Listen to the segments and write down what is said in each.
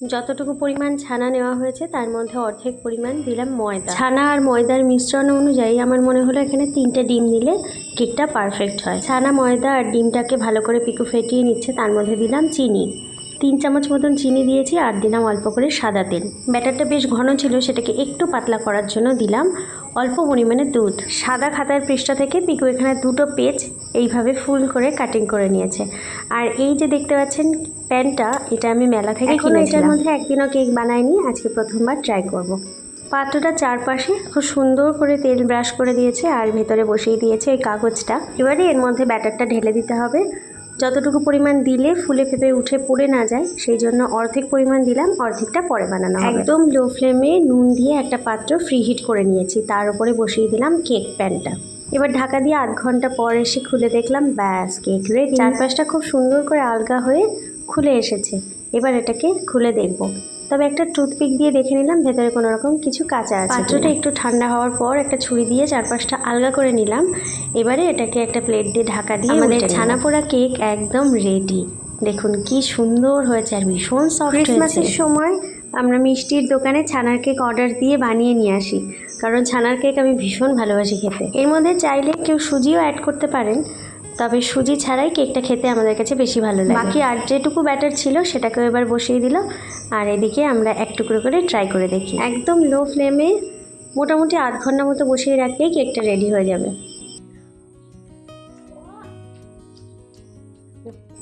যতটুকু পরিমাণ ছানা নেওয়া হয়েছে, তার মধ্যে অর্ধেক পরিমাণ দিলাম ময়দা। ছানা আর ময়দার মিশ্রণ অনুযায়ী আমার মনে হলো এখানে তিনটে ডিম দিলে কেকটা পারফেক্ট হয়। ছানা, ময়দা আর ডিমটাকে ভালো করে পিকু ফেটিয়ে নিচ্ছে, তার মধ্যে দিলাম চিনি। তিন চামচ মতন চিনি দিয়েছি আর দিলাম অল্প করে সাদা তেল। ব্যাটারটা বেশ ঘন ছিল, সেটাকে একটু পাতলা করার জন্য দিলাম অল্প পরিমাণে দুধ। সাদা খাতার পৃষ্ঠা থেকে পিকু এখানে দুটো পেজ এইভাবে ফুল করে কাটিং করে নিয়েছে। আর এই যে দেখতে পাচ্ছেন প্যানটা এটা আমি মেলা থেকে কিনেছিলাম এটার মধ্যে একদিনও কেক বানাইনি আজকে প্রথমবার ট্রাই করব। পাত্রটা চারপাশে খুব সুন্দর করে তেল ব্রাশ করে দিয়েছে আর ভেতরে বসিয়ে দিয়েছে এই কাগজটা। এবারে এর মধ্যে ব্যাটারটা ঢেলে দিতে হবে। যতটুকু পরিমাণ দিলে ফুলে ফেপে উঠে পড়ে না যায় সেই জন্য অর্ধেক পরিমাণ দিলাম অর্ধেকটা পরে বানানো একদম লো ফ্লেমে নুন দিয়ে একটা পাত্র ফ্রি হিট করে নিয়েছি তার উপরে বসিয়ে দিলাম কেক প্যানটা এবার ঢাকা দিয়ে আধ ঘণ্টা পর এসে খুলে দেখলাম ব্যাস কেক রেডি চারপাশটা খুব সুন্দর করে আলগা হয়ে খুলে এসেছে। এবার এটাকে খুলে দেখব। তবে একটা টুথপিক দিয়ে দেখে নিলাম ভেতরে কোনো রকম কিছু কাঁচা আছে পাত্রটা একটু ঠান্ডা হওয়ার পর একটা ছুরি দিয়ে চারপাশটা আলগা করে নিলাম। এবারে এটাকে একটা প্লেট দিয়ে ঢাকা দিয়ে আমাদের ছানা পোড়া কেক একদম রেডি দেখুন কি সুন্দর হয়েছে আর ভীষণ সফট ক্রিসমাসের সময় আমরা মিষ্টির দোকানে ছানার কেক অর্ডার দিয়ে বানিয়ে নিয়ে আসি। কারণ ছানার কেক আমি ভীষণ ভালোবাসি খেতে। এর মধ্যে চাইলে কেউ সুজিও অ্যাড করতে পারেন, তবে সুজি ছাড়াই কেকটা খেতে আমাদের কাছে বেশি ভালো লাগে। বাকি আর যেটুকু ব্যাটার ছিল সেটাকেও এবার বসিয়ে দিল আর এদিকে আমরা এক টুকরো করে ট্রাই করে দেখি। একদম লো ফ্লেমে মোটামুটি আধ ঘণ্টা মতো বসিয়ে রাখলেই কেকটা রেডি হয়ে যাবে।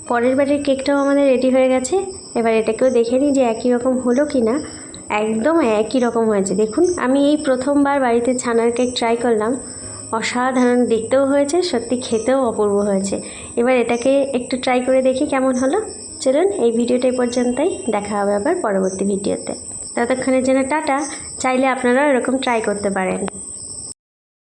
পরের বারের কেকটাও আমাদের রেডি হয়ে গেছে। এবার এটাকেও দেখে নিই যে একই রকম হলো কি না একদম একই রকম হয়েছে। দেখুন, আমি এই প্রথমবার বাড়িতে ছানার কেক ট্রাই করলাম। অসাধারণ, দেখতেও হয়েছে, সত্যি খেতেও অপূর্ব হয়েছে। এবার এটাকে একটু ট্রাই করে দেখি কেমন হলো। চলুন, এই ভিডিওটাই পর্যন্তই। দেখা হবে আবার পরবর্তী ভিডিওতে। ততক্ষণের জন্য টাটা। চাইলে আপনারা এরকম ট্রাই করতে পারেন।